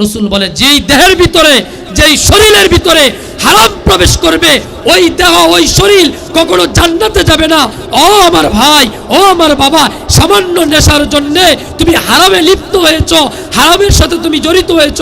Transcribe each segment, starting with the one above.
রসুল বলে, যেই দেহের ভিতরে, যেই শরীরের ভিতরে হারাম প্রবেশ করবে, ওই দেহ, ওই শরীর কখনো জান্নাতে যাবে না। ও আমার ভাই, ও আমার বাবা, সামান্য নেশার জন্যে তুমি হারামে লিপ্ত হয়েছ, হারামের সাথে তুমি জড়িত হয়েছ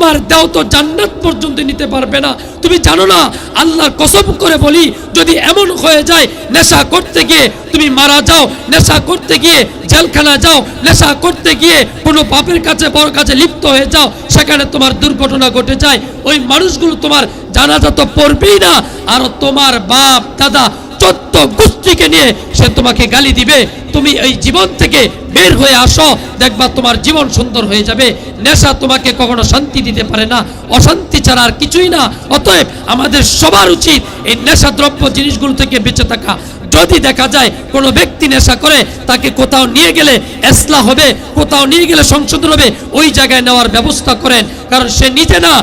তোমার দেহ তো জান্নাত পর্যন্ত নিতে পারবে না। তুমি জানো না আল্লাহর কসম করে বলি, যদি এমন হয়ে যায়, নেশা করতে গিয়ে তুমি মারা যাও, নেশা করতে গিয়ে জেলখানা যাও, নেশা করতে গিয়ে কোনো পাপের কাছে বড় কাছে লিপ্ত হয়ে যাও, সেখানে তোমার দুর্ঘটনা ঘটে যায়। ওই মানুষগুলো তোমার জানাজা তো পড়বেই না, আর তোমার বাপ, দাদা চোদ্দ গোষ্ঠীকে নিয়ে সে তোমাকে গালি দিবে। তুমি এই জীবন থেকে বের হয়ে আসো, দেখবা তোমার জীবন সুন্দর হয়ে যাবে। নেশা তোমাকে কখনো শান্তি দিতে পারে না, অশান্তি ছাড়া আর কিছুই না। অতএব আমাদের সবার উচিত এই নেশা দ্রব্য জিনিসগুলো থেকে বেঁচে থাকা। যদি দেখা যায় কোনো ব্যক্তি নেশা করে, তাকে কোথাও নিয়ে গেলে এসলা হবে, কোথাও নিয়ে গেলে সংশোধন হবে, ওই জায়গায় নেওয়ার ব্যবস্থা করেন। কারণ সে নিজে না,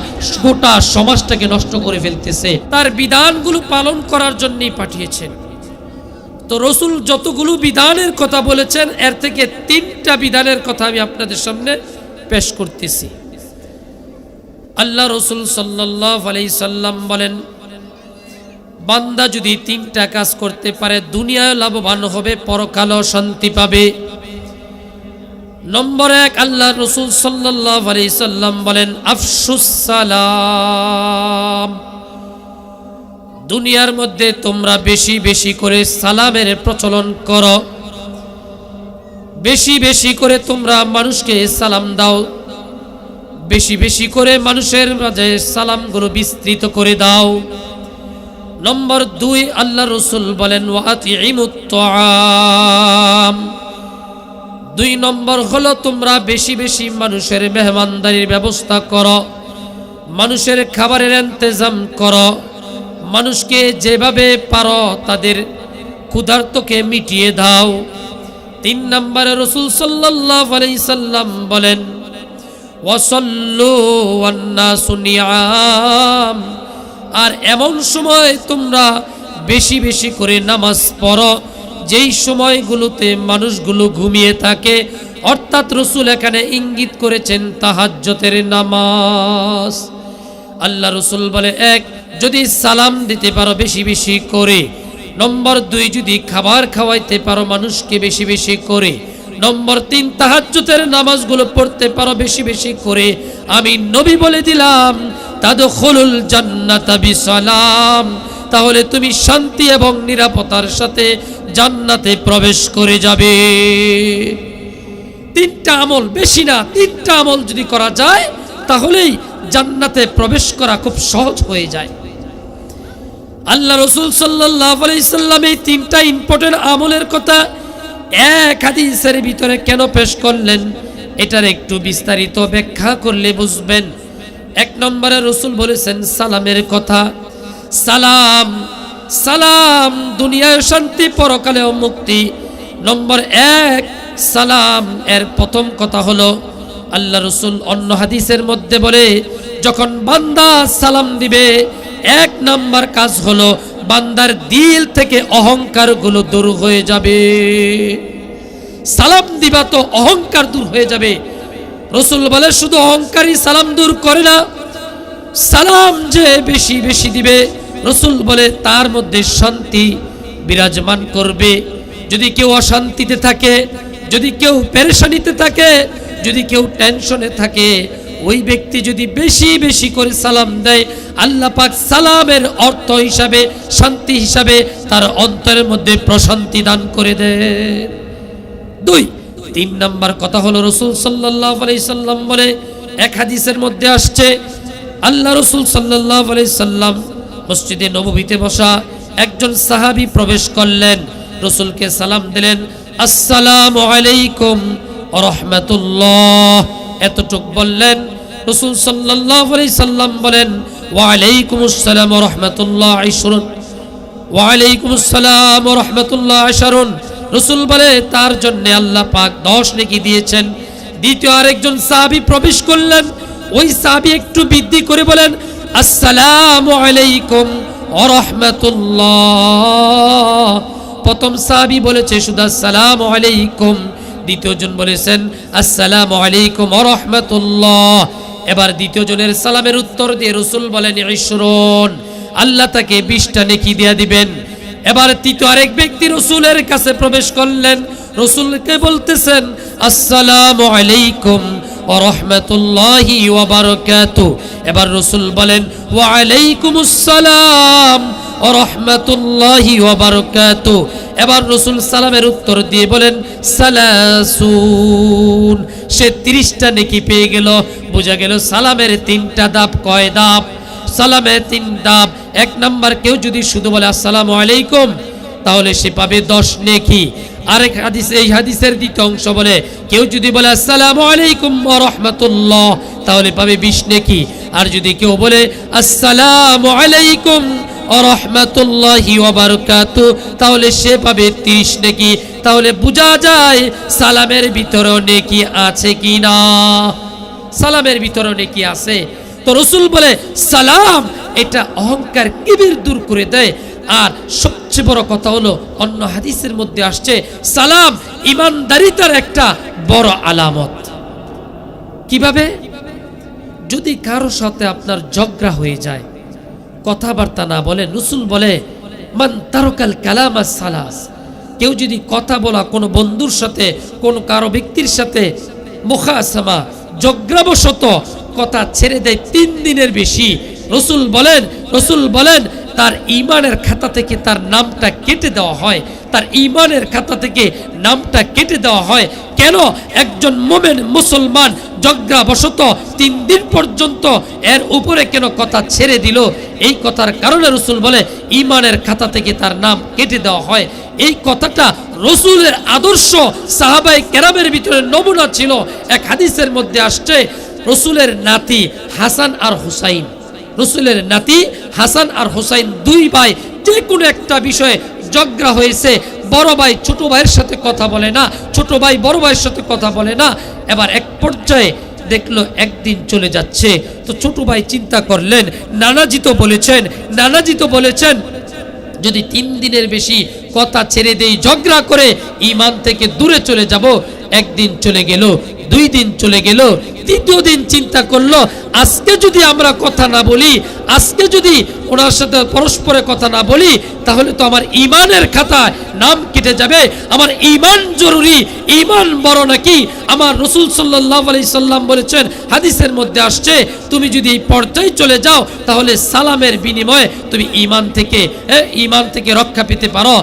গোটা সমাজটাকে নষ্ট করে ফেলতেছে। তার বিধানগুলো পালন করার জন্যই পাঠিয়েছেন। তো রসুল যতগুলো বিধানের কথা বলেছেন, এর থেকে তিনটা বিধানের কথা আমি আপনাদের সামনে পেশ করতেছি। আল্লাহ রসুল সাল্লাহ আলাই সাল্লাম বলেন বান্দা যদি তিনটা কাজ করতে পারে, দুনিয়ায় লাভবান হবে, পরকালও শান্তি পাবে। নম্বর এক, আল্লাহ রসুল সাল্লাম বলেন, আফসুস সালাম। দুনিয়ার মধ্যে তোমরা বেশি বেশি করে সালামের প্রচলন করো। বেশি বেশি করে তোমরা মানুষকে সালাম দাও। বেশি বেশি করে মানুষের মাঝে সালামগুলো বিস্তৃত করে দাও। নম্বর দুই, আল্লাহ রসুল বলেন দুই নম্বর হলো, তোমরা বেশি বেশি মানুষের মেহমানদারির ব্যবস্থা করো, মানুষের খাবারের ইন্তজাম করো, মানুষকে যেভাবে পারো তাদের ক্ষুধার্তকে মিটিয়ে দাও। তিন নম্বরে রসুল সাল্লাহ সাল্লাম বলেন ওয়াসল্লু ওয়ান্নাসু নিয়াম। আর এমন সময় তোমরা বেশি বেশি করে নামাজ পড়ো, যেই সময়গুলোতে মানুষগুলো ঘুমিয়ে থাকে। অর্থাৎ রসুল এখানে ইঙ্গিত করেছেন তাহাজ্জতের নামাজ। আল্লাহ রসুল বলে, এক, যদি সালাম দিতে পারো বেশি বেশি করে। নম্বর দুই, যদি খাবার খাওয়াইতে পারো মানুষকে বেশি বেশি করে। নম্বর তিন তাহাজ্জুতের নামাজগুলো পড়তে পারো বেশি বেশি করে। আমি নবী বলে দিলাম তাদখুলুল জান্নাতা বিসালাম। তাহলে তুমি শান্তি এবং নিরাপত্তার সাথে জান্নাতে প্রবেশ করে যাবে। তিনটা আমল, বেশি না, তিনটা আমল যদি করা যায়, তাহলেই জান্নাতে প্রবেশ করা খুব সহজ হয়ে যায়। আল্লাহ রসুল সাল্লাহ সাল্লাম এই তিনটা ইম্পর্টেন্ট আমলের কথা এক হাদিসের ভিতরে কেন পেশ করলেন? এটার একটু বিস্তারিত ব্যাখ্যা করলে বুঝবেন। এক নম্বরে রসুল বলেছেন, সালামের কথা। সালাম সালাম, দুনিয়ায় শান্তি, পরকালেও মুক্তি। নম্বর এক, সালাম, এর প্রথম কথা হলো, আল্লাহ রসুল অন্য হাদিসের মধ্যে বলে, যখন বান্দা সালাম দিবে, এক নাম্বার কাজ হলো, বান্দার দিল থেকে অহংকারগুলো দূর হয়ে যাবে। সালাম দিবা তো অহংকার দূর হয়ে যাবে। রসুল বলে, শুধু অহংকারী সালাম দূর করে না, সালাম যে বেশি বেশি দিবে। রসুল বলে, তার মধ্যে শান্তি বিরাজমান করবে। যদি কেউ অশান্তিতে থাকে, যদি কেউ পেরেশানিতে থাকে, যদি কেউ টেনশনে থাকে, ওই ব্যক্তি যদি বেশি বেশি করে সালাম দেয়, আল্লাহ পাক সালামের অর্থ হিসাবে, শান্তি হিসাবে তার অন্তরের মধ্যে প্রশান্তি দান করে দেয় দুই তিন নাম্বার কথা হলো রসুল সাল্লাহ সাল্লাম বলে, এক হাদিসের মধ্যে আসছে, আল্লাহ রসুল সাল্লাহ সাল্লাম মসজিদে নবীতে বসা একজন সাহাবি প্রবেশ করলেন, রসুলকে সালাম দিলেন, আসসালাম আলাইকুম রহমতুল্লাহ। এতটুক বললেন, রসুল সাল্লাহ সাল্লাম বলেন ওয়ালাইকুম আসসালাম রহমতুল্লাহ আইসরুন ওয়ালাইকুম আসসালাম রহমতুল্লাহ আশারুন। রসুল বলে, তার জন্য আল্লাহ পাক দশ নেকি দিয়েছেন। দ্বিতীয় আরেকজন সাহাবি প্রবেশ করলেন। ওই সাহাবি একটু বৃদ্ধি করে বলেন, আসসালামু আলাইকুম রহমতুল্লাহ প্রথম সাহাবি বলেছে, শুধু আসসালামু আলাইকুম। দ্বিতীয়জন বলেছেন, আসসালামু আলাইকুম রহমতুল্লাহ এবার দ্বিতীয় জনের সালামের উত্তর দিয়ে রসুল বলেন ঈশ্বরন আল্লাহ তাকে বিশটা নেকি দিয়া দিবেন। এবার তৃতীয় আরেক ব্যক্তি রসুলের কাছে প্রবেশ করলেন। রসুলকে বলতেছেন, আসসালাম আলাইকুম রহমতুল্লাহি ওয়াবারকাতু এবার রসুল বলেন, ওয়া আলাইকুম আসসালাম রহমতুল্লাহি ওয়াবারকাতু এবার রসুল সালামের উত্তর দিয়ে বলেন, সালাসুন। সে তিরিশটা নেকি পেয়ে গেল। বোঝা গেল সালামের তিনটা দাপ কয় দাপ? সালামের তিন দাপ এক নাম্বার কেউ যদি শুধু বলে, আসসালামু আলাইকুম, তাহলে সে পাবে দশ নেকি। আরেক হাদিস, এই হাদিসের দ্বিতীয় অংশ বলে, কেউ যদি বলে, আসসালামু আলাইকুম রাহমাতুল্লাহ, তাহলে পাবে বিশ নেকি। আর যদি কেউ বলে, আসসালামু আলাইকুম তাহলে সে পাবে 30 নেকি। তাহলে বোঝা যায় সালামের ভিতরে নেকি আছে কি না। সালামের ভিতরে নেকি আছে। তো রসুল বলে, সালাম। এটা অহংকার কিবির দূর করে দেয়। আর সবচেয়ে বড় কথা হলো, অন্য হাদিসের মধ্যে আসছে, সালাম ইমানদারিতার একটা বড় আলামত। কীভাবে? যদি কারও সাথে আপনার ঝগড়া হয়ে যায়, কথাবার্তা না বলে, রসুল বলে, মান তারকাল কালাম আর সালাস। কেউ যদি কথা বলা কোনো বন্ধুর সাথে, কোন কারও ব্যক্তির সাথে মুখাসামা জগ্রাবশত কথা ছেড়ে দেয় তিন দিনের বেশি। রসুল বলেন রসুল বলেন, তার ইমানের খাতা থেকে তার নামটা কেটে দেওয়া হয়। তার ইমানের খাতা থেকে নামটা কেটে দেওয়া হয়। কেন? একজন মোমেন মুসলমান জগ্রাবশত তিন দিন পর্যন্ত এর উপরে কেন কথা ছেড়ে দিল? এই কথার কারণে রসুল বলে ইমানের খাতা থেকে তার নাম কেটে দেওয়া হয়। এই কথাটা রসুলের আদর্শ সাহাবাই কেরামের ভিতরে নমুনা ছিল। এক হাদিসের মধ্যে আসছে রসুলের নাতি হাসান আর হুসাইন। রসুলের নাতি হাসান আর হুসাইন দুই ভাই যে কোনো একটা বিষয়ে জগ্রা হয়েছে, বড় ভাই ছোট ভাইয়ের সাথে কথা বলে না, ছোট ভাই বড় ভাইয়ের সাথে কথা বলে না। এবার এক পর্যায়ে দেখল একদিন চলে যাচ্ছে। তো ছোট ভাই চিন্তা করলেন, নানাজি তো বলেছেন, নানাজি তো বলেছেন, যদি তিন দিনের বেশি কথা ছেড়ে দেই, ঝগড়া করে ইমান থেকে দূরে চলে যাব, একদিন চলে গেল। দুই দিন চলে গেল, তৃতীয় দিন চিন্তা করল, আজকে যদি আমরা কথা না বলি, আজকে যদি ওনার সাথে পরস্পরে কথা না বলি, তাহলে তো আমার ইমানের খাতায় নাম কেটে যাবে। আমার ইমান জরুরি, ইমান বড় নাকি? আমার রসুল সাল্লাহ আলি সাল্লাম বলেছেন, হাদিসের মধ্যে আসছে, তুমি যদি এই পর্যায়ে চলে যাও, তাহলে সালামের বিনিময়ে তুমি ইমান থেকে ইমান থেকে রক্ষা পেতে পারো।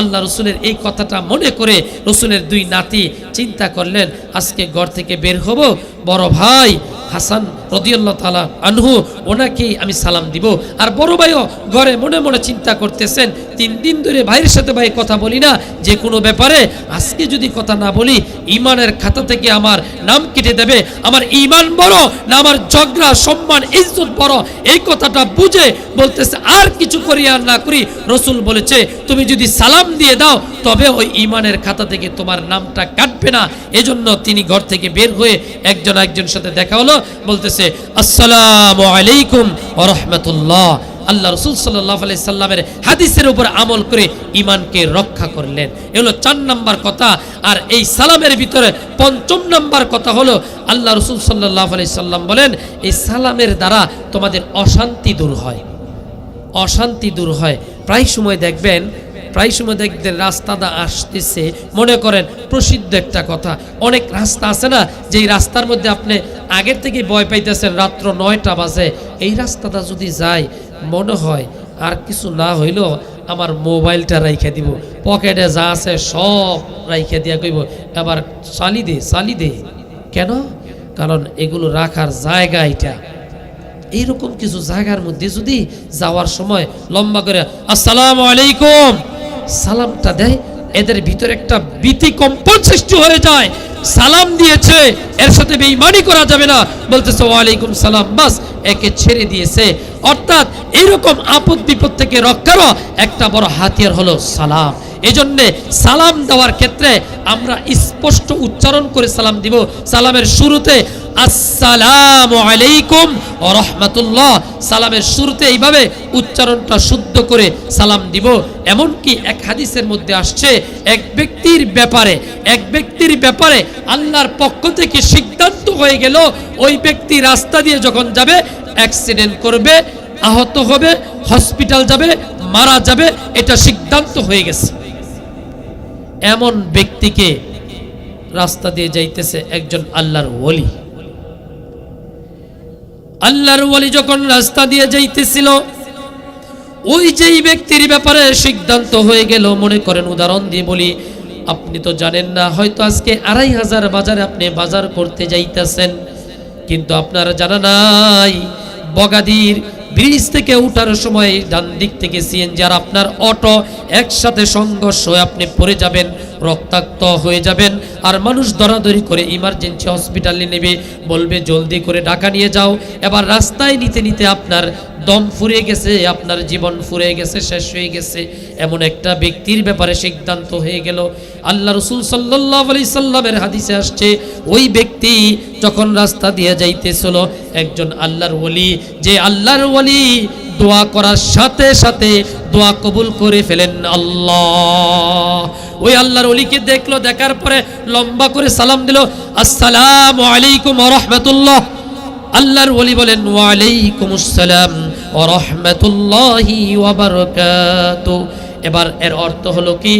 আল্লাহ রসুলের এই কথাটা মনে করে রসুলের দুই নাতি চিন্তা করলেন, আজকে ঘর থেকে বের হব। বড় ভাই হাসান রদিয়াল্লাহ তালা আনহু, ওনাকেই আমি সালাম দিব। আর বড় ভাইও ঘরে মনে মনে চিন্তা করতেছেন, তিন দিন ধরে ভাইয়ের সাথে ভাই কথা বলি না, যে কোনো ব্যাপারে আজকে যদি কথা না বলি ইমানের খাতা থেকে আমার নাম কেটে দেবে। আমার ইমান বড় না আমার ঝগড়া, সম্মান, ইজ্জত বড়, এই কথাটা বুঝে বলতেছে, আর কিছু করি আর না করি। রসুল বলেছে, তুমি যদি সালাম দিয়ে দাও, তবে ওই ইমানের খাতা থেকে তোমার নামটা কাটবে না। এজন্য তিনি ঘর থেকে বের হয়ে একজন একজন সাথে দেখা হলো, বলতেছে আসসালামু আলাইকুম রহমতুল্লাহ। আল্লাহ রসুল সাল্লাহ আলাই সাল্লামের হাদিসের উপর আমল করে ইমানকে রক্ষা করলেন। এ হলো চার নাম্বার কথা। আর এই সালামের ভিতরে পঞ্চম নাম্বার কথা হলো, আল্লাহ রসুল সাল্লাহ আলাই সাল্লাম বলেন, এই সালামের দ্বারা তোমাদের অশান্তি দূর হয়। অশান্তি দূর হয়। প্রায় সময় দেখবেন প্রায় সময় দেখবেন রাস্তাটা আসতেছে। মনে করেন প্রসিদ্ধ একটা কথা। অনেক রাস্তা আছে না, যেই রাস্তার মধ্যে আপনি আগের থেকে ভয় পাইতেছেন, রাত্র নয়টা বাজে। এই রাস্তাটা যদি যায়, মনে হয় আর কিছু না হইলেও আমার মোবাইলটা রাইখে দিব। পকেটে যা আছে সব রাইখে দিয়া কইব, এবার চালি দে চালি দে। কেন? কারণ এগুলো রাখার জায়গা এটা এইরকম কিছু জায়গার মধ্যে যদি যাওয়ার সময় লম্বা করে, আসসালামু আলাইকুম। সালামটা দেয়, এদের ভিতরে একটা ভীতিকম্পন সৃষ্টি হয়ে যায়। সালাম দিয়েছে, এর সাথে বেইমানি করা যাবে না। বলতেছে, ওয়ালাইকুম সালাম। বাস, একে ছেড়ে দিয়েছে। অর্থাৎ, এইরকম আপদ বিপদ থেকে রক্ষারও একটা বড় হাতিয়ার হলো সালাম। এজন্যে সালাম দেওয়ার ক্ষেত্রে আমরা স্পষ্ট উচ্চারণ করে সালাম দিব। সালামের শুরুতে আসসালামু আলাইকুম রহমাতুল্লাহ। সালামের শুরুতে এইভাবে উচ্চারণটা শুদ্ধ করে সালাম দিব। এমনকি এক হাদিসের মধ্যে আসছে, এক ব্যক্তির ব্যাপারে, এক ব্যক্তির ব্যাপারে আল্লাহর পক্ষ থেকে সিদ্ধান্ত হয়ে গেল, ওই ব্যক্তি রাস্তা দিয়ে যখন যাবে, অ্যাক্সিডেন্ট করবে, আহত হবে, হসপিটাল যাবে, মারা যাবে, এটা সিদ্ধান্ত হয়ে গেছে। এমন ব্যক্তিকে রাস্তা দিয়ে যাইতেছে একজন আল্লাহর ওলি। আল্লাহর ওলি যখন রাস্তা দিয়ে যাইতেছিল, ওই যেই ব্যক্তির ব্যাপারে সিদ্ধান্ত হয়ে গেল, মনে করেন উদাহরণ দিয়ে বলি, আপনি তো জানেন না, হয়তো আজকে আড়াই হাজার বাজারে আপনি বাজার করতে যাইতেছেন, কিন্তু আপনার জানা নাই, বগাদির ব্রিজ থেকে উঠার সময় ডান দিক থেকে সিএনজি আর আপনার অটো একসাথে সংঘর্ষ হয়ে আপনি পড়ে যাবেন। রক্তাক্ত হয়ে যাবেন। আর মানুষ দরাদরি করে ইমার্জেন্সি হসপিটালে নেবে। বলবে, জলদি করে ঢাকা নিয়ে যাও। এবার রাস্তায় নিতে নিতে আপনার দম ফুরে গেছে, আপনার জীবন ফুরে গেছে, শেষ হয়ে গেছে। এমন একটা ব্যক্তির ব্যাপারে সিদ্ধান্ত হয়ে গেল। আল্লাহ রসুল সাল্লাহ আলি সাল্লামের হাদিসে আসছে, ওই ব্যক্তি যখন রাস্তা দিয়ে যাইতেছিল, একজন আল্লাহর ওলি, যে আল্লাহর ওলি দোয়া করার সাথে সাথে দোয়া কবুল করে ফেলেন আল্লাহ। ওই আল্লাহর অলিকে দেখল, দেখার পরে লম্বা করে সালাম দিল, আসসালাম আলাইকুম রহমতুল্লাহ। আল্লাহর অলি বলেন ওয়ালাইকুম আসসালাম রহমতুল্লাহি ওয়াবারাকাতু এবার এর অর্থ হলো কি?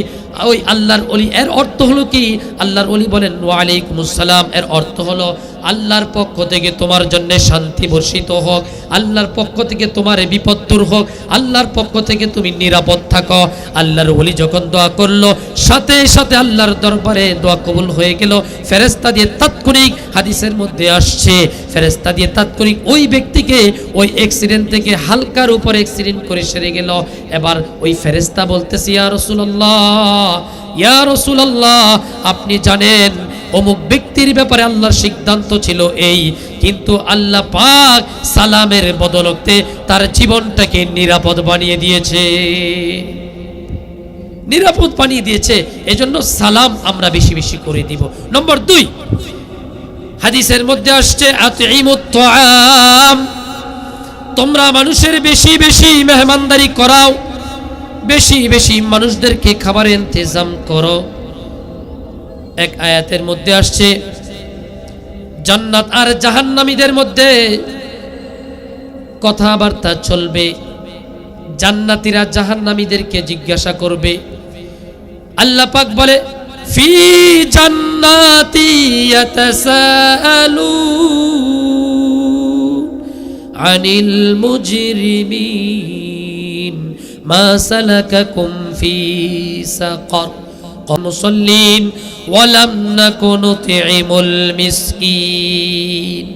ওই আল্লাহর অলি এর অর্থ হলো কি? আল্লাহর অলি বলেন ওয়ালাইকুম আসসালাম এর অর্থ হলো আল্লাহর পক্ষ থেকে তোমার জন্য শান্তি বর্ষিত হোক, আল্লাহর পক্ষ থেকে তোমার বিপদ দূর হোক, আল্লাহর পক্ষ থেকে তুমি নিরাপদ থাকো। আল্লাহর ওলি যখন দোয়া করল, সাথে সাথে আল্লাহর দরবারে দোয়া কবুল হয়ে গেল। ফেরেস্তা দিয়ে তাৎক্ষণিক হাদিসের মধ্যে আসছে ফেরেস্তা দিয়ে তাৎক্ষণিক ওই ব্যক্তিকে ওই অ্যাক্সিডেন্ট থেকে হালকার উপর অ্যাক্সিডেন্ট করে সেরে গেল। এবার ওই ফেরেস্তা বলতেছি, ইয়া রসুল্লাহ ইয়া রসুল্লাহ আপনি জানেন অমুক ব্যক্তির ব্যাপারে আল্লাহর সিদ্ধান্ত ছিল এই, কিন্তু আল্লাহ পাক সালামের বদলতে তার জীবনটাকে নিরাপদ বানিয়ে দিয়েছে। নিরাপদ বানিয়ে দিয়েছে, এজন্য সালাম আমরা বেশি বেশি করে দিব। নম্বর দুই, হাদিসের মধ্যে আসছে তোমরা মানুষের বেশি বেশি মেহমানদারি করাও, বেশি বেশি মানুষদেরকে খাবার ইন্তজাম করো। এক আয়াতের মধ্যে আসছে, জান্নাত আর জাহান্নামীদের মধ্যে কথাবার্তা চলবে, জান্নাতীরা জাহান্নামীদেরকে জিজ্ঞাসা করবে। আল্লাহ পাক বলে, ফি জান্নাতি আনিল মুজরিমিন মা সালাকাকুম ফি সাকার। মুসল্লিন, ওয়ালাম নাকুনু তুইমুল মিসকিন।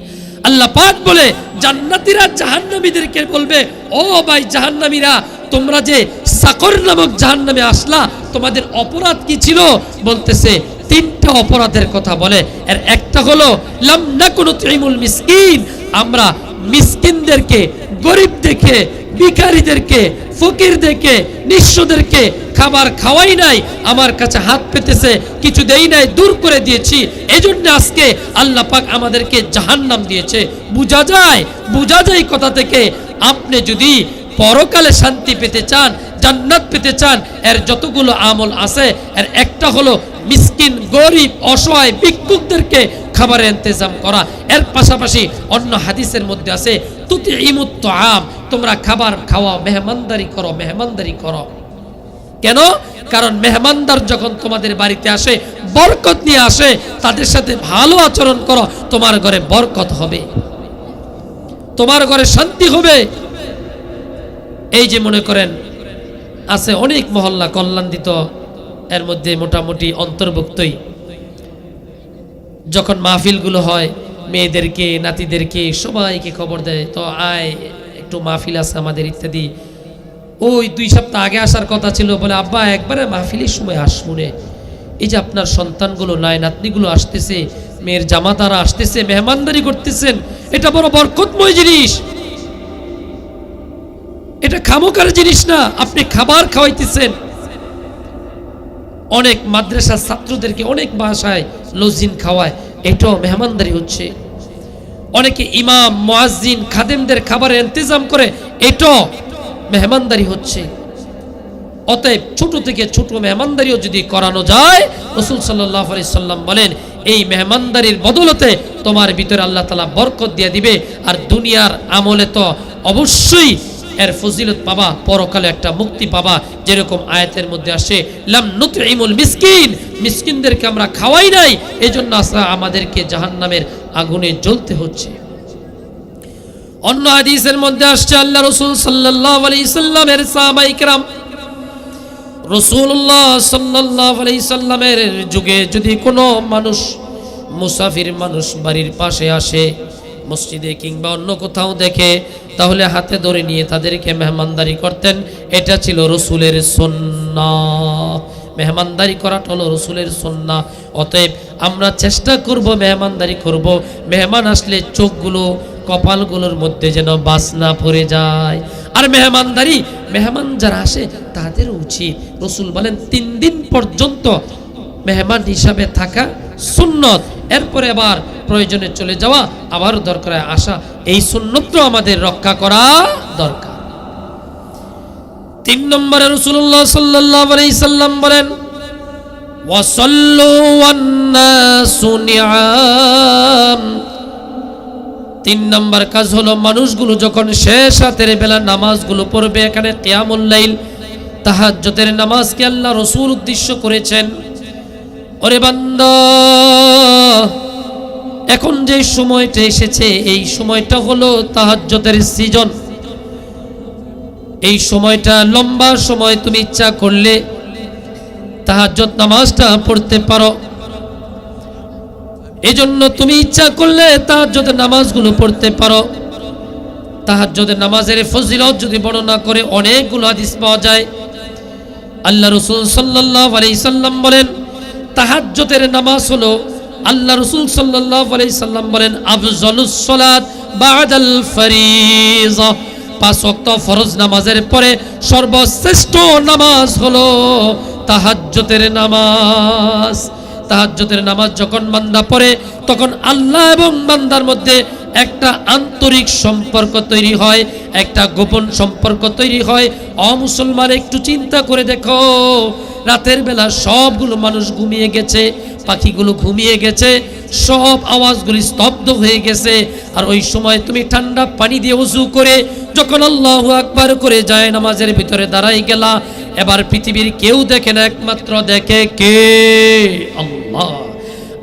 আল্লাহ পাক বলে, জান্নাতীরা জাহান্নামীদেরকে বলবে, ও ভাই জাহান্নামীরা, তোমরা যে সাকর নামক জাহান্নামে আসলা, তোমাদের অপরাধ কি ছিল? বলতেছে, তিনটা অপরাধের কথা বলে। এর একটা হলো, লাম নাকুনু তুইমুল মিসকিন, আমরা মিসকিনদেরকে গরিব দেখে ভিখারিদেরকে, ফকিরদেরকে, নিঃস্বদেরকে খাবার খাওয়াই নাই, আমার কাছে হাত পেতেছে, কিছু দেই নাই, দূর করে দিয়েছি। এজন্য আজকে আল্লাহ পাক আমাদেরকে জাহান্নাম দিয়েছে। বোঝা যায় বোঝা যায় কথা থেকে, আপনি যদি পরকালে শান্তি পেতে চান, জান্নাত পেতে চান, এর যতগুলো আমল আছে, এর একটা হলো মিসকিন, গরিব, অসহায় ভিক্ষুকদেরকে খাবারের ইন্তজাম করা। এর পাশাপাশি অন্য হাদিসের মধ্যে আছে তুতি ইমুত্ত আম তোমরা খাবার খাওয়া মেহমানদারি করো মেহমানদারি করো। কেন? কারণ মেহমানদার যখন তোমাদের বাড়িতে আসে, বরকত নিয়ে আসে, তাদের সাথে ভালো আচরণ করো, তোমার ঘরে বরকত হবে। তোমার ঘরে শান্তি হবে। এই যে মনে করেন, আছে অনেক মহল্লা কল্যাণ দিত এর মধ্যে মোটামুটি অন্তর্ভুক্তই। যখন মাহফিলগুলো হয়, মেয়েদেরকে, নাতিদেরকে সবাইকে খবর দেয়, তো আয়, একটু মাহফিল আছে আমাদের, ইত্যাদি। ওই দুই সপ্তাহ আগে আসার কথা ছিল, বলে, আব্বা, একবারে মাহফিলের সময় আসবুনে এই যে আপনার সন্তানগুলো নাই নাতনিগুলো আসতেছে, মেয়ের জামাতারা আসতেছে, মেহমানদারি করতেছেন, এটা বড় বরকতময় জিনিস। এটা খামোকার জিনিস না, আপনি খাবার খাওয়াইতেছেন। অনেক মাদ্রাসার ছাত্রদেরকে অনেক বাসায় লজিন খাওয়ায়, এটাও মেহমানদারি হচ্ছে। অনেকে ইমাম, মুয়াজ্জিন, খাদেমদের খাবারের ইন্তজাম করে, এটাও মেহমানদারি হচ্ছে। অতএব ছোট থেকে ছোট মেহমানদারিও যদি করানো যায়, রসুল সাল্লাহ সাল্লাম বলেন, এই মেহমানদারির বদলতে তোমার ভিতরে আল্লাহ তালা বরকত দিয়ে দিবে, আর দুনিয়ার আমলে তো অবশ্যই এর ফজিলত পাবা, পরকালে একটা মুক্তি পাবা। যেরকম আয়াতের মধ্যে আসে, লাম নুতইমুল মিসকিন মিসকিনদেরকে আমরা খাওয়াই নাই। এজন্য আসা আমাদেরকে জাহান্নামের আগুনে জ্বলতে হচ্ছে। অন্য হাদিসের মধ্যে আসছে, আল্লাহ রসুল সাল্লাহ আলি সাল্লামের সাহাবাইকরাম রসুল্লাহ সাল্লাহ আলি সাল্লামের যুগে যদি কোনো মানুষ, মুসাফির মানুষ বাড়ির পাশে আসে, মসজিদে কিংবা অন্য কোথাও দেখে তাহলে হাতে ধরে নিয়ে তাদেরকে মেহমানদারি করতেন। এটা ছিল রসুলের সন্না। মেহমানদারি করাটা হলো রসুলের সন্না। অতএব আমরা চেষ্টা করব মেহমানদারি করব। মেহমান আসলে চোখগুলো, কপালগুলোর মধ্যে যেন বাসনা পড়ে যায়। আর মেহমানদারি, মেহমান যারা আসে তাদের উচিত। রসুল বলেন, তিন দিন পর্যন্ত মেহমান হিসাবে থাকা সুন্নত। এরপরে আবার প্রয়োজনে চলে যাওয়া, আবার দরকার আসা। এই সুন্নতটা আমাদের রক্ষা করা দরকার। তিন নম্বরে রসুল্লাহ সাল্লাহ সাল্লাম বলেন তিন নম্বর কাজ হলো, মানুষগুলো যখন শেষ হাতের বেলা নামাজগুলো পড়বে, এখানে কেয়ামুল্লাইল তাহাজ্জতের নামাজকে আল্লাহ রসুল উদ্দেশ্য করেছেন। ওরে বান্দা, এখন যে সময়টা এসেছে, এই সময়টা হলো তাহাজ্জতের সিজন। এই সময়টা লম্বা সময় তুমি ইচ্ছা করলে তাহাজ্জত নামাজটা পড়তে পারো। এজন্য তুমি ইচ্ছা করলে তাহাজ্জতের নামাজগুলো পড়তে পারো। তাহাজ্জতের নামাজের ফজিলত যদি বর্ণনা করে অনেকগুলো হাদিস পাওয়া যায়। আল্লাহ রসুল সাল্লাহ আলাই সাল্লাম বলেন তাহাজ্জতের নামাজ হলো আল্লাহ রসুল সাল্লাহ আলাই সাল্লাম বলেন, আফজলুস সালাত বাদাল ফরিজা। পাঁচ ওয়াক্ত ফরজ নামাজের পরে সর্বশ্রেষ্ঠ নামাজ হলো তাহাজ্জতের নামাজ। তাহাজ্জতের নামাজ যখন বান্দা পড়ে, তখন আল্লাহ এবং বান্দার মধ্যে একটা আন্তরিক সম্পর্ক তৈরি হয়, একটা গোপন সম্পর্ক তৈরি হয়। অমুসলমান একটু চিন্তা করে দেখো রাতের বেলা সবগুলো মানুষ ঘুমিয়ে গেছে, পাখিগুলো ঘুমিয়ে গেছে, সব আওয়াজগুলি স্তব্ধ হয়ে গেছে। আর ওই সময় তুমি ঠান্ডা পানি দিয়ে উজু করে যখন আল্লাহ আকবার করে যায় নামাজের ভিতরে দাঁড়াই গেলা, এবার পৃথিবীর কেউ দেখে না, একমাত্র দেখে কে? আল্লাহ।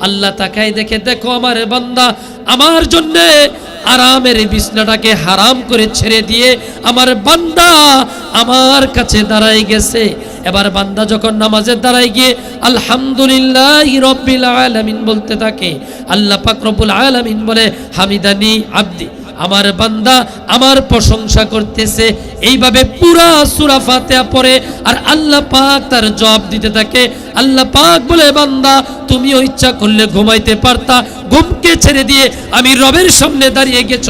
আল্লাহ তাকাই দেখে, দেখো আমার বান্দা, আমার জন্যে আরামের বিছনাটাকে হারাম করে ছেড়ে দিয়ে আমার বান্দা আমার কাছে দাঁড়াই গেছে। এবার বান্দা যখন নামাজের দ্বারায় গিয়ে আলহামদুলিল্লাহ রব্বিল আলামিন বলতে থাকে, আল্লাহ পাক রব্বুল আলামিন বলে, হামিদানি আব্দি। আমার বান্দা আমার প্রশংসা করতেছে। এইভাবে পুরা সুরা ফাতেহা পড়ে আর আল্লাহ পাক তার জবাব দিতে থাকে। আল্লাহ পাক বলে বান্দা, তুমিও ইচ্ছা করলে ঘুমাইতে পারতা। ঘুমকে ছেড়ে দিয়ে আমি রবের সামনে দাঁড়িয়ে গেছ।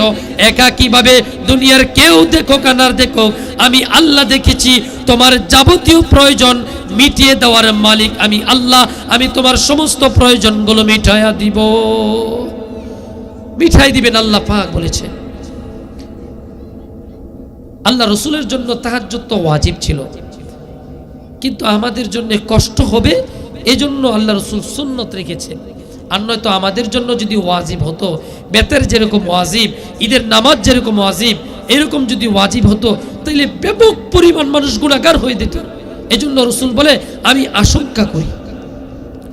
একা কীভাবে দুনিয়ার কেউ দেখো কানার দেখো আমি আল্লাহ দেখেছি, তোমার যাবতীয় প্রয়োজন মিটিয়ে দেওয়ার মালিক আমি আল্লাহ। আমি তোমার সমস্ত প্রয়োজনগুলো মিটাইয়া দিব। মিঠাই দিবেন, আল্লাহ পাক বলেছেন আল্লাহ রসুলের জন্য তাহাজ্জুদ তো ওয়াজিব ছিল। কিন্তু আমাদের জন্য কষ্ট হবে, এজন্য আল্লাহ রসুল সুন্নত রেখেছেন আর নয়তো আমাদের জন্য যদি ওয়াজিব হতো, বেতের যেরকম ওয়াজিব, ঈদের নামাজ যেরকম ওয়াজিব, এরকম যদি ওয়াজিব হতো তাহলে ব্যাপক পরিমাণ মানুষ গুণাগার হয়ে যেত। এজন্য রসুল বলে, আমি আশঙ্কা করি।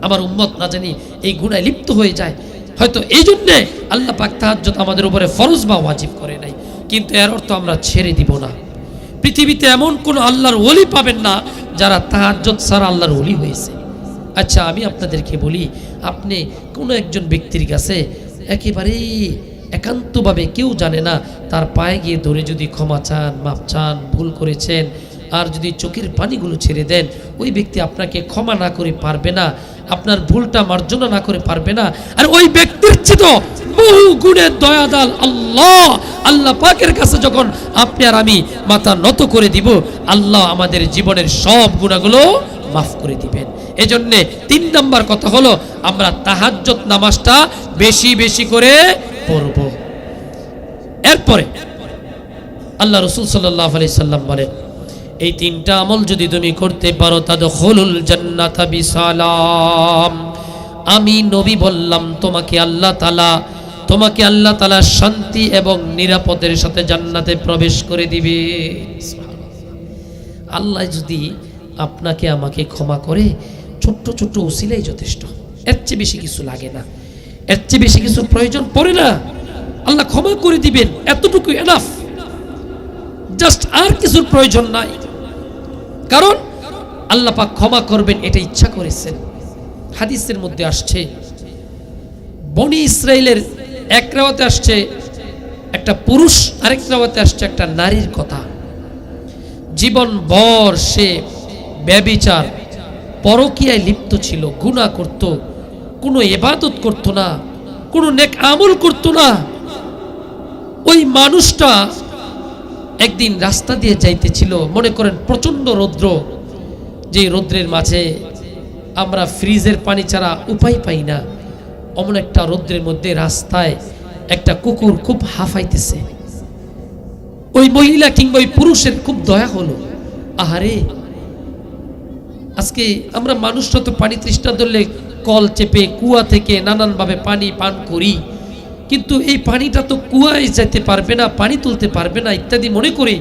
আমার উম্মত না জানি এই গুণায় লিপ্ত হয়ে যায়। হয়তো এই জন্যে আল্লাহ পাক তাহাজ্জত আমাদের উপরে ফরজ বা ওয়াজিব করে নাই। কিন্তু এর অর্থ আমরা ছেড়ে দিব না। পৃথিবীতে এমন কোন আল্লাহর ওলি পাবেন না যারা তাহাজ্জত ছাড়া আল্লাহর ওলি হয়েছে। আচ্ছা আমি আপনাদেরকে বলি, আপনি কোনো একজন ব্যক্তির কাছে একেবারেই একান্তভাবে কেউ জানে না, তার পায়ে গিয়ে ধরে যদি ক্ষমা চান, মাপ চান, ভুল করেছেন আর যদি চোখের পানিগুলো ছেড়ে দেন, ওই ব্যক্তি আপনাকে ক্ষমা না করে পারবে না, আপনার ভুলটা মার্জনা না করে পারবে না। আর ওই ব্যক্তির চেয়ে বহু গুণের দয়াদাল আল্লাহ। আল্লাহ পাকের কাছে যখন আপনি আর আমি মাথা নত করে দিব, আল্লাহ আমাদের জীবনের সব গুণাগুলো মাফ করে দিবেন। এজন্যে তিন নম্বর কথা হলো, আমরা তাহাজ্জত নামাজটা বেশি বেশি করে পড়ব। এরপরে আল্লাহ রসুল সাল্লাহ আলি সাল্লাম বলেন এই তিনটা আমল যদি তুমি করতে পারো তাদের হলুল জান্নাতা বিসালাম। আমি নবী বললাম, তোমাকে আল্লাহ তালা, তোমাকে আল্লাহ তালা শান্তি এবং নিরাপদের সাথে জান্নাতে প্রবেশ করে দিবে। আল্লাহ যদি আপনাকে আমাকে ক্ষমা করে, ছোট্ট ছোট্ট উসিলাই যথেষ্ট। এর চেয়ে বেশি কিছু লাগে না। এর চেয়ে বেশি কিছু প্রয়োজন পড়ে না। আল্লাহ ক্ষমা করে দিবেন। এতটুকু এনাফ জাস্ট আর কিছুর প্রয়োজন নাই। কারণ আল্লাহ পাক ক্ষমা করবেন, এটা ইচ্ছা করেছেন। হাদিসের মধ্যে আসছে, বনি ইসরায়েলের এক রাওয়াতে আসছে, একটা পুরুষ আরেক রাওয়াতে আসছে, একটা নারীর কথা। জীবন বর সে ব্যবিচার, পরকীয়ায় লিপ্ত ছিল গুণা করত, কোনো এবাদত করত না, কোনো নেক আমল করত না। ওই মানুষটা একদিন রাস্তা দিয়ে যাইতেছিল, মনে করেন প্রচণ্ড রৌদ্র যে রৌদ্রের মাঝে আমরা ফ্রিজের পানি ছাড়া উপায় পাই না। অমন একটা রৌদ্রের মধ্যে রাস্তায় একটা কুকুর খুব হাফাইতেছে। ওই মহিলা কিংবা ওই পুরুষের খুব দয়া হলো। আহারে, আজকে আমরা মানুষরা তো পানি তৃষ্ণা ধরলে কল চেপে কুয়া থেকে নানানভাবে পানি পান করি। কিন্তু এই পানিটা তো কুয়ায় যেতে পারবে না, পানি তুলতে পারবে না, ইত্যাদি মনে করি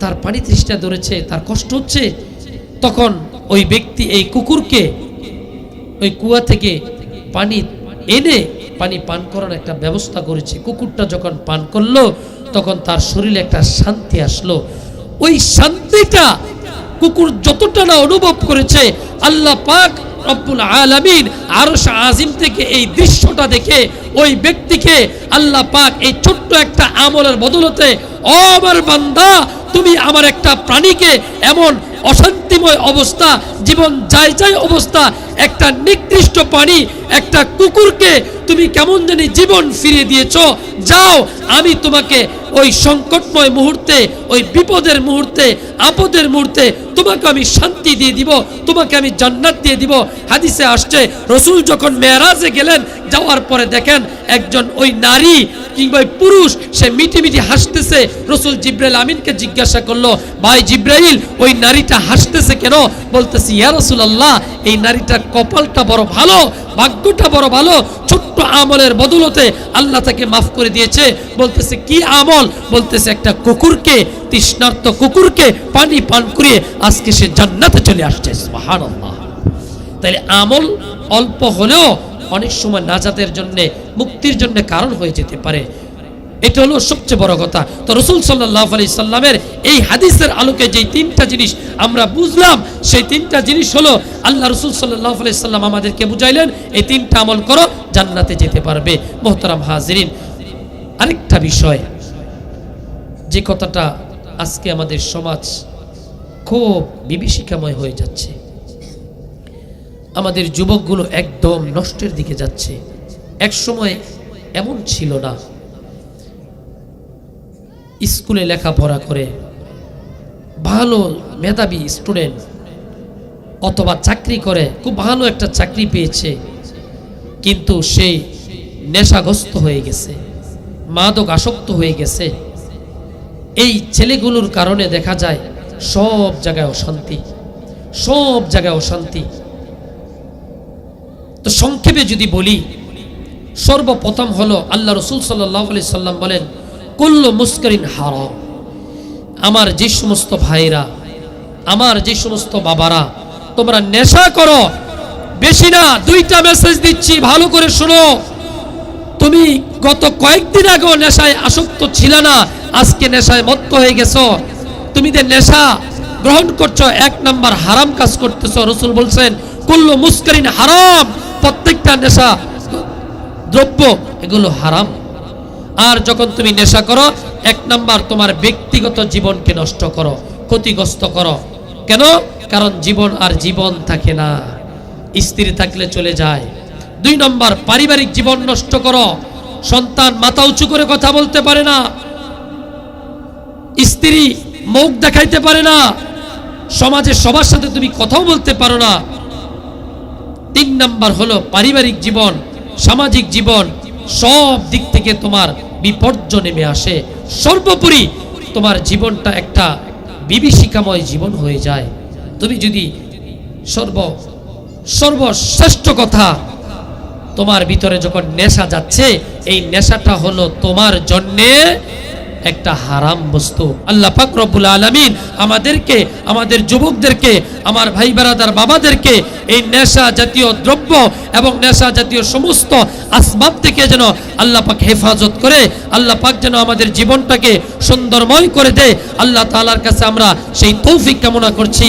তার পানি তৃষ্ণা ধরেছে, তার কষ্ট হচ্ছে। তখন ওই ব্যক্তি এই কুকুরকে ওই কুয়া থেকে পানি এনে পানি পান করার একটা ব্যবস্থা করেছে। কুকুরটা যখন পান করল, তখন তার শরীরে একটা শান্তি আসলো। ওই শান্তিটা কুকুর যতটা না অনুভব করেছে, আল্লাহ পাক রব্বুল আলামিন আরশ আজিম থেকে এই দৃশ্যটা দেখে ওই ব্যক্তিকে আল্লাহ পাক এই ছোট্ট একটা আমলের বদলতে, ও আমার বান্দা, তুমি আমার একটা প্রাণীকে এমন অশান্তিময় অবস্থা, জীবন যাই যাই অবস্থা, একটা নিকৃষ্ট প্রাণী, একটা কুকুরকে তুমি কেমন জানি জীবন ফিরিয়ে দিয়েছ, যাও, আমি তোমাকে ওই সংকটময় মুহূর্তে, ওই বিপদের মুহূর্তে, আপদের মুহূর্তে তোমাকে আমি শান্তি দিয়ে দিব, তোমাকে আমি জান্নাত দিয়ে দিব। হাদিসে আসছে, রসুল যখন মেয়ারাজে গেলেন, যাওয়ার পরে দেখেন একজন ওই নারী কিংবা পুরুষ, সে মিটি মিটি হাসতেছে। রসুল জিব্রাইল আমিনকে জিজ্ঞাসা করল, ভাই জিব্রাইল, ওই নারীটা হাসতেছে কেন? বলতেছি, ইয়া রসুলাল্লাহ, এই নারীটার কপালটা বড় ভালো, ভাগ্যটা বড় ভালো, ছোট্ট আমলের বদলতে আল্লাহ তাকে মাফ করে দিয়েছে। বলতেছে, কি আমল? বলতেছে একটা কুকুরকে, তৃষ্ণার্ত কুকুরকে পানি পান করিয়ে আজকে সে জান্নাতে চলে আসছে, সুবহানাল্লাহ। তাইলে আমল অল্প হলেও অনেক সময় নাজাতের জন্য, মুক্তির জন্য কারণ হয়ে যেতে পারে। এটা হলো সবচেয়ে বড় কথা। তো রসুল সাল্লাহ আলি সাল্লামের এই হাদিসের আলোকে যেই তিনটা জিনিস আমরা বুঝলাম, সেই তিনটা জিনিস হলো আল্লাহ রসুল সাল্লাহ আলি সাল্লাম আমাদেরকে বুঝাইলেন, এই তিনটা আমল করো, জান্নাতে যেতে পারবে। মোহতারাম হাজরিন, আরেকটা বিষয়। যে কথাটা আজকে আমাদের সমাজ খুব বিভীষিকাময় হয়ে যাচ্ছে। আমাদের যুবকগুলো একদম নষ্টের দিকে যাচ্ছে। এক সময় এমন ছিল না। স্কুলে লেখাপড়া করে ভালো মেধাবী স্টুডেন্ট অথবা চাকরি করে, খুব ভালো একটা চাকরি পেয়েছে, কিন্তু সেই নেশাগ্রস্ত হয়ে গেছে মাদক আসক্ত হয়ে গেছে। এই ছেলেগুলোর কারণে দেখা যায় সব জায়গায় অশান্তি, সব জায়গায় অশান্তি। তো সংক্ষেপে যদি বলি, সর্বপ্রথম হলো আল্লাহ রসুল সাল্লাহ আলি সাল্লাম বলেন, কুল্ল মুস্করিন হারাম। আমার যে সমস্ত ভাইরা আমার যে সমস্ত বাবারা, তোমরা নেশা করো, বেশি না, দুইটা মেসেজ দিচ্ছি, ভালো করে শোনো। তুমি গত কয়েকদিন আগেও নেশায় আসক্ত ছিল না আজকে নেশায় মত্ত হয়ে গেছো। তুমি যে নেশা গ্রহণ করছ, এক নাম্বার হারাম কাজ করতেছো। রসুল বলছেন, কুল্লু মুস্করিন হারাম, প্রত্যেকটা নেশা দ্রব্য এগুলো হারাম। আর যখন তুমি নেশা করো, এক নাম্বার তোমার ব্যক্তিগত জীবনকে নষ্ট করো, ক্ষতিগ্রস্ত করো। কেন? কারণ জীবন আর জীবন থাকে না। স্ত্রী থাকলে চলে যায়। দুই নম্বর পারিবারিক জীবন নষ্ট করো। সন্তান মাথা উঁচু করে কথা বলতে পারে না। স্ত্রী মুখ দেখাইতে পারে না সমাজে সবার সাথে তুমি কথাও বলতে পারো না। তিন নাম্বার হলো পারিবারিক জীবন, সামাজিক জীবন, সব দিক থেকে তোমার বিপর্য নেমে আসে। সর্বোপরি তোমার জীবনটা একটা বিভীষিকাময় জীবন হয়ে যায়। তুমি যদি সর্ব, সর্বশ্রেষ্ঠ কথা তোমার ভিতরে যখন নেশা যাচ্ছে, এই নেশাটা হলো তোমার জন্যে একটা হারাম বস্তু। আল্লাহ ফাকরবুল আলমিন আমাদেরকে, আমাদের যুবকদেরকে, আমার ভাই বেড়াদার বাবাদেরকে এই নেশা জাতীয় দ্রব্য এবং নেশা জাতীয় সমস্ত আসবাব থেকে যেন আল্লাহ পাক হেফাজত করে, আল্লাহ পাক যেন আমাদের জীবনটাকে সুন্দরময় করে দেয়। আল্লাহ তালার কাছে আমরা সেই তৌফিক কামনা করছি।